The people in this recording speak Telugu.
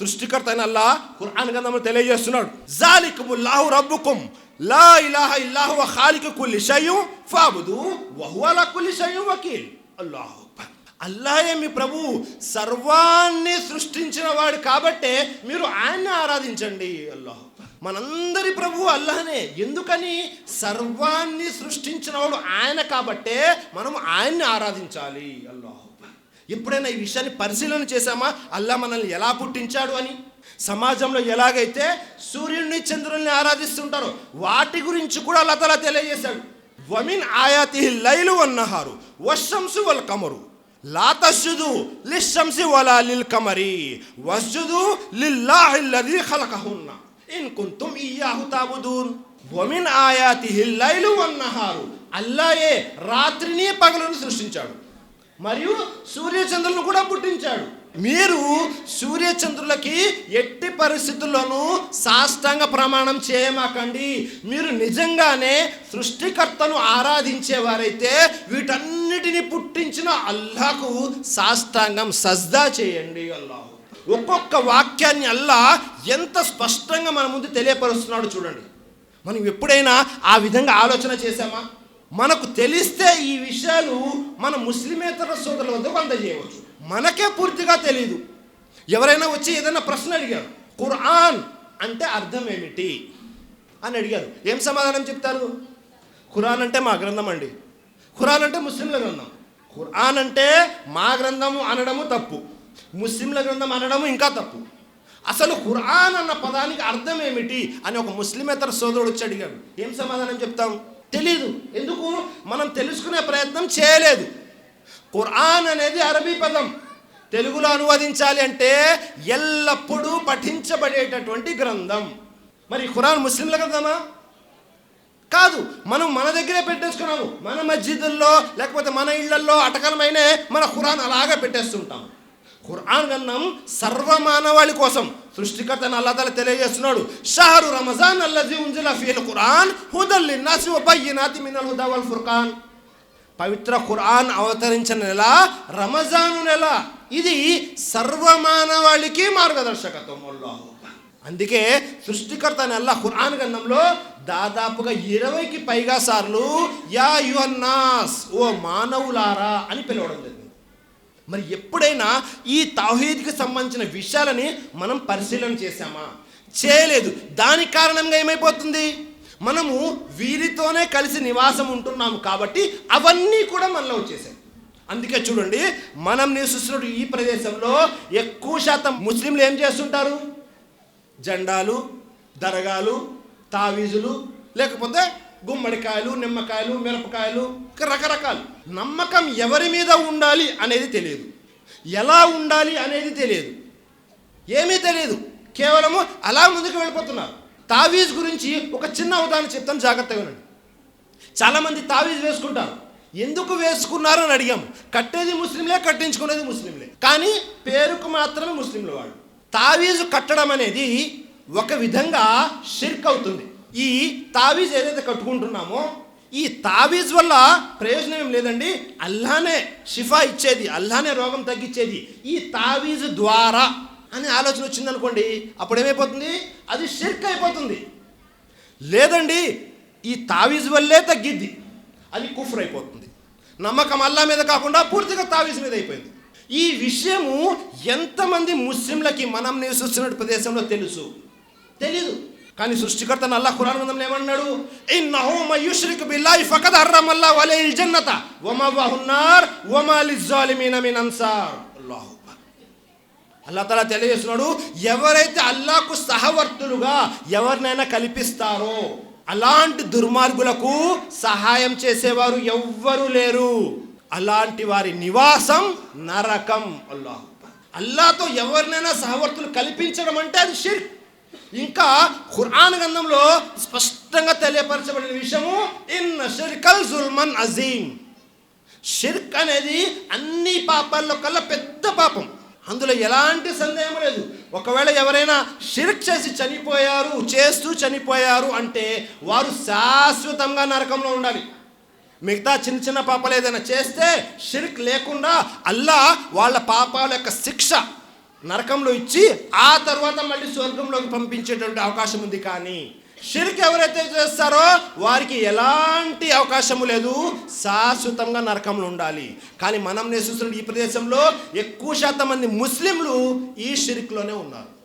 సృష్టికర్త అయిన అల్లా ఖురాన్ గ్రంథంలో తెలియజేస్తున్నాడు. జాలికుముల్లాహు రబ్బుకుం. లా ఇలాహ ఇల్లాహు వ ఖాలిక కుల్లి షయ్యు ఫాబుదు వహువ అలా కుల్లి షయ్యు వకీల్. అల్లాహు అల్లాయే అల్లాహే మీ ప్రభు సర్వాన్ని సృష్టించిన వాడు కాబట్టే మీరు ఆయన్ని ఆరాధించండి. అల్లాహ్ మనందరి ప్రభు అల్లాహనే. ఎందుకని? సర్వాన్ని సృష్టించిన వాడు ఆయన కాబట్టే మనం ఆయన్ని ఆరాధించాలి. అల్లాహ్ ఎప్పుడైనా ఈ విషయాన్ని పరిశీలన చేశామా? అల్లా మనల్ని ఎలా పుట్టించాడు అని? సమాజంలో ఎలాగైతే సూర్యుడిని చంద్రుల్ని ఆరాధిస్తుంటారో వాటి గురించి కూడా అల్లా తలా తెలియజేశాడు. వమిన్ ఆయాతి లైలు అన్నహారు వశంసు వల్ కమరు. లాతస్జుదు లిశంసి వలా లిల్ కమరి వస్జుదు లిల్లాహిల్లది ఖలకహున్న. ఇన్ కుంతుం ఇయ్యాహు తాబుదూన్. వమిన్ ఆయాతి లైలు అన్నహారు అల్లాయే రాత్రిని పగలను సృష్టించాడు. మరియు సూర్యచంద్రులను కూడా పుట్టించాడు. మీరు సూర్యచంద్రులకి ఎట్టి పరిస్థితుల్లోనూ సాష్టాంగ ప్రమాణం చేయమాకండి. మీరు నిజంగానే సృష్టికర్తను ఆరాధించేవారైతే వీటన్నిటిని పుట్టించిన అల్లాకు సాష్టాంగం సజ్దా చేయండి అల్లాహు. ఒక్కొక్క వాక్యాన్ని అల్లా ఎంత స్పష్టంగా మన ముందు తెలియపరుస్తున్నాడు చూడండి. మనం ఎప్పుడైనా ఆ విధంగా ఆలోచన చేశామా? మనకు తెలిస్తే ఈ విషయాలు మన ముస్లిమేతర సోదరుల వద్దకు అందజేయవచ్చు మనకే పూర్తిగా తెలియదు ఎవరైనా వచ్చి ఏదైనా ప్రశ్న అడిగారు ఖురాన్ అంటే అర్థం ఏమిటి? అని అడిగారు. ఏం సమాధానం చెప్తారు? ఖురాన్ అంటే మా గ్రంథం అండి. ఖురాన్ అంటే ముస్లింల గ్రంథం. ఖురాన్ అంటే మా గ్రంథము అనడము తప్పు. ముస్లింల గ్రంథం అనడము ఇంకా తప్పు. అసలు ఖురాన్ అన్న పదానికి అర్థం ఏమిటి? అని ఒక ముస్లిమేతర సోదరుడు వచ్చి అడిగాడు. ఏం సమాధానం చెప్తాం? తెలీదు. ఎందుకు? మనం తెలుసుకునే ప్రయత్నం చేయలేదు. ఖురాన్ అనేది అరబీ పదం. తెలుగులో అనువదించాలి అంటే ఎల్లప్పుడూ పఠించబడేటటువంటి గ్రంథం. మరి ఖురాన్ ముస్లింల గ్రంథమా? కాదు మనం మన దగ్గరే పెట్టేసుకున్నాము. మన మస్జిదుల్లో లేకపోతే మన ఇళ్ళల్లో అటకలమైనే మన ఖురాన్ అలాగే పెట్టేస్తుంటాం. ఖురాన్ గ్రంథం సర్వమానవాళి కోసం. సృష్టికర్త అల్లతల తెలియజేస్తున్నాడు. షహరు రమజాన్ అల్లజీ ఉంజుల ఫీల్ ఖురాన్ హుదల్లి లిన్నాసి వ బయ్యినాతి మినల్ హుదావల్ ఫుర్ఖాన్. పవిత్ర ఖురాన్ అవతరించిన నెల రమజాను నెల. ఇది సర్వమానవాళికి మార్గదర్శకత్వం. అల్లాహు అందుకే సృష్టికర్త నెల ఖురాన్ గంధంలో దాదాపుగా ఇరవైకి పైగా సార్లు యా యుహన్నాస్ ఓ మానవులారా అని పిలవడం జరిగింది. మరి ఎప్పుడైనా ఈ తౌహీద్కి సంబంధించిన విషయాలని మనం పరిశీలన చేశామా? చేయలేదు. దానికి కారణంగా ఏమైపోతుంది? మనము వీరితోనే కలిసి నివాసం ఉంటున్నాము కాబట్టి అవన్నీ కూడా మనలో వచ్చేసాయి. అందుకే చూడండి మనం నివసిస్తున్న ఈ ప్రదేశంలో ఎక్కువ శాతం ముస్లింలు ఏం చేస్తుంటారు? జెండాలు దరగాలు తావీజులు లేకపోతే గుమ్మడికాయలు నిమ్మకాయలు మిరపకాయలు రకరకాలు. నమ్మకం ఎవరి మీద ఉండాలి అనేది తెలియదు. ఎలా ఉండాలి అనేది తెలియదు. ఏమీ తెలియదు. కేవలము అలా ముందుకు వెళ్ళిపోతున్నారు. తావీజ్ గురించి ఒక చిన్న ఉదాహరణ చెప్తాను జాగ్రత్తగా వినండి. చాలామంది తావీజ్ వేసుకుంటారు. ఎందుకు వేసుకున్నారు అని అడిగాము కట్టేది ముస్లింలే కట్టించుకునేది ముస్లింలే. కానీ పేరుకు మాత్రమే ముస్లింలు వాళ్ళు. తావీజు కట్టడం అనేది ఒక విధంగా షిర్క్ అవుతుంది. ఈ తావీజ్ ఏదైతే కట్టుకుంటున్నామో ఈ తావీజ్ వల్ల ప్రయోజనం ఏం లేదండి? అల్లానే షిఫా ఇచ్చేది అల్లానే రోగం తగ్గించేది. ఈ తావీజ్ ద్వారా అనే ఆలోచన వచ్చిందనుకోండి అప్పుడు ఏమైపోతుంది? అది షిర్క్ అయిపోతుంది. లేదండి ఈ తావీజ్ వల్లే తగ్గిద్ది. అది కుఫ్ర్ అయిపోతుంది. నమ్మకం అల్లా మీద కాకుండా పూర్తిగా తావీజ్ మీద అయిపోయింది. ఈ విషయము ఎంతమంది ముస్లింలకి మనం నివసిస్తున్న ప్రదేశంలో తెలుసు? తెలీదు. కానీ సృష్టికర్త అల్లా ఖురాన్ గ్రంథంలో ఏమన్నాడు? ఇన్నహు మయుష్రిక్ బిల్లాహి ఫకద్ హర్రమల్లా వలైల్ జన్నత. వమవహు నార్ వమా లిజ్జాలిమీన మిన్ అన్సార్. అల్లాహు అల్లా తలా తెలియజేస్తున్నాడు ఎవరైతే అల్లాకు సహవర్తులుగా ఎవరినైనా కల్పిస్తారో అలాంటి దుర్మార్గులకు సహాయం చేసేవారు ఎవ్వరూ లేరు. అలాంటి వారి నివాసం నరకం. అల్లాహు అల్లాతో ఎవరినైనా సహవర్తులు కల్పించడం అంటే అది షిర్క్. ఇంకా ఖురాన్ గ్రంథంలో స్పష్టంగా తెలియపరచబడిన విషయము ఇన్ షిర్కల్ జుల్మన్ అజీం షిర్క్ అనేది అన్ని పాపాల్లో కల్లా పెద్ద పాపం. అందులో ఎలాంటి సందేహం లేదు. ఒకవేళ ఎవరైనా షిర్క్ చేసి చనిపోయారు చేస్తూ చనిపోయారు అంటే వారు శాశ్వతంగా నరకంలో ఉండాలి. మిగతా చిన్న చిన్న పాపాలు ఏదైనా చేస్తే షిర్క్ లేకుండా అల్లా వాళ్ళ పాపాల యొక్క శిక్ష నరకంలో ఇచ్చి ఆ తర్వాత మళ్ళీ స్వర్గంలోకి పంపించేటువంటి అవకాశం ఉంది కానీ షిర్క్ ఎవరైతే చేస్తారో వారికి ఎలాంటి అవకాశము లేదు. శాశ్వతంగా నరకంలో ఉండాలి. కానీ మనం నివసిస్తున్న ఈ ప్రదేశంలో ఎక్కువ శాతం మంది ముస్లింలు ఈ షిర్క్లోనే ఉన్నారు.